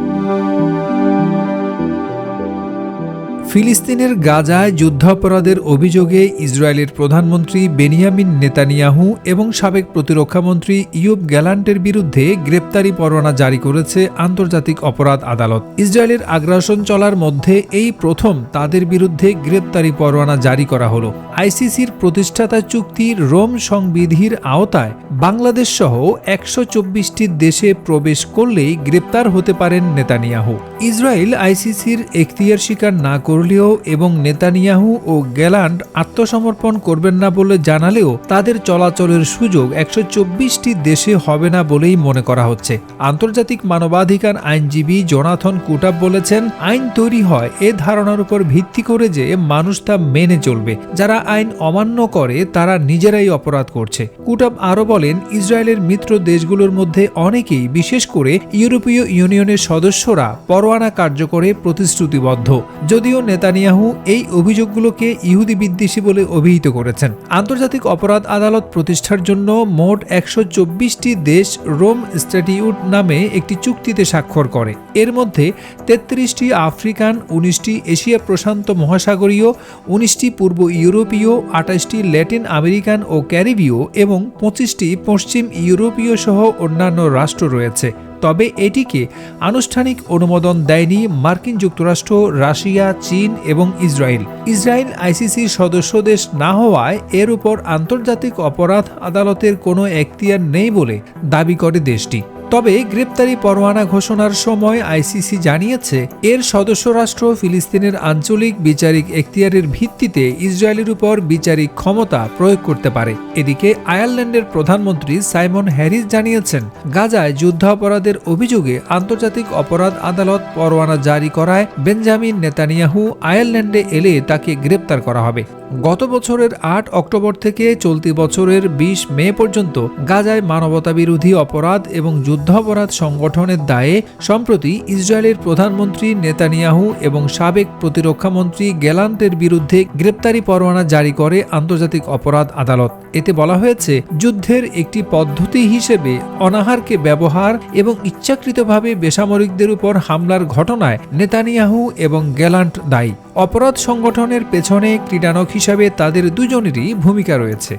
Música ফিলিস্তিনের গাজায় যুদ্ধাপরাধের অভিযোগে ইসরায়েলের প্রধানমন্ত্রী বেনিয়ামিন নেতানিয়াহু এবং সাবেক প্রতিরক্ষামন্ত্রী ইয়ুব গ্যালান্টের বিরুদ্ধে গ্রেপ্তারি পরোয়ানা জারি করেছে আন্তর্জাতিক অপরাধ আদালত। ইসরায়েলের আগ্রাসন চলার মধ্যে এই প্রথম তাদের বিরুদ্ধে গ্রেপ্তারি পরোয়ানা জারি করা হলো। আইসিসির প্রতিষ্ঠাতা চুক্তি রোম সংবিধির আওতায় বাংলাদেশ সহ একশো দেশে প্রবেশ করলেই গ্রেপ্তার হতে পারেন নেতানিয়াহু। ইসরায়েল আইসিসির এখতিয়ার স্বীকার না করলেও এবং নেতানিয়াহু ও গ্যালান্ড আত্মসমর্পণ করবেন না বলে জানালেও তাদের চলাচলের সুযোগ একশো চব্বিশটি দেশে হবে না বলেই মনে করা হচ্ছে। আন্তর্জাতিক মানবাধিকার আইনজীবী জোনাথন কুটাব বলেছেন, আইন তৈরি হয় এ ধারণার উপর ভিত্তি করে যে মানুষ তা মেনে চলবে। যারা আইন অমান্য করে, তারা নিজেরাই অপরাধ করছে। কুটাব আরও বলেন, ইসরায়েলের মিত্র দেশগুলোর মধ্যে অনেকেই, বিশেষ করে ইউরোপীয় ইউনিয়নের সদস্যরা পরোয়ানা কার্যকরে প্রতিশ্রুতিবদ্ধ। যদিও নেতানিয়াহু এই অভিযোগগুলোকে ইহুদি বিদ্বেষী বলে অভিহিত করেছেন। আন্তর্জাতিক অপরাধ আদালত প্রতিষ্ঠার জন্য মোট একশো চব্বিশটি দেশ রোম স্ট্যাটিউট নামে একটি চুক্তিতে স্বাক্ষর করে। এর মধ্যে তেত্রিশটি আফ্রিকান, উনিশটি এশিয়া প্রশান্ত মহাসাগরীয়, উনিশটি পূর্ব ইউরোপীয়, আঠাশটি ল্যাটিন আমেরিকান ও ক্যারিবীয় এবং পঁচিশটি পশ্চিম ইউরোপীয় সহ অন্যান্য রাষ্ট্র রয়েছে। তবে এটিকে আনুষ্ঠানিক অনুমোদন দেয়নি মার্কিন যুক্তরাষ্ট্র, রাশিয়া, চীন এবং ইসরায়েল। ইসরায়েল আইসিসির সদস্য দেশ না হওয়ায় এর উপর আন্তর্জাতিক অপরাধ আদালতের কোনো এখতিয়ার নেই বলে দাবি করে দেশটি। তবে গ্রেপ্তারি পরোয়ানা ঘোষণার সময় আইসিসি জানিয়েছে, এর সদস্য রাষ্ট্র ফিলিস্তিনের আঞ্চলিক বিচারিক এখতিয়ারের ভিত্তিতে ইসরায়েলের উপর বিচারিক ক্ষমতা প্রয়োগ করতে পারে। এদিকে আয়ারল্যান্ডের প্রধানমন্ত্রী সাইমন হ্যারিস জানিয়েছেন, গাজায় যুদ্ধাপরাধের অভিযোগে আন্তর্জাতিক অপরাধ আদালত পরোয়ানা জারি করায় বেঞ্জামিন নেতানিয়াহু আয়ারল্যান্ডে এলে তাকে গ্রেপ্তার করা হবে। গত বছরের আট অক্টোবর থেকে চলতি বছরের বিশ মে পর্যন্ত গাজায় মানবতাবিরোধী অপরাধ এবং যুদ্ধাপরাধ সংগঠনের দায়ে সম্প্রতি ইসরায়েলের প্রধানমন্ত্রী নেতানিয়াহু এবং সাবেক প্রতিরক্ষামন্ত্রী গ্যালান্টের বিরুদ্ধে গ্রেপ্তারি পরোয়ানা জারি করে আন্তর্জাতিক অপরাধ আদালত। এতে বলা হয়েছে, যুদ্ধের একটি পদ্ধতি হিসেবে অনাহারকে ব্যবহার এবং ইচ্ছাকৃতভাবে বেসামরিকদের উপর হামলার ঘটনায় নেতানিয়াহু এবং গ্যালান্ট দায়ী। অপরাধ সংগঠনের পেছনে ক্রীড়ানক হিসাবে তাদের দুজনেরই ভূমিকা রয়েছে।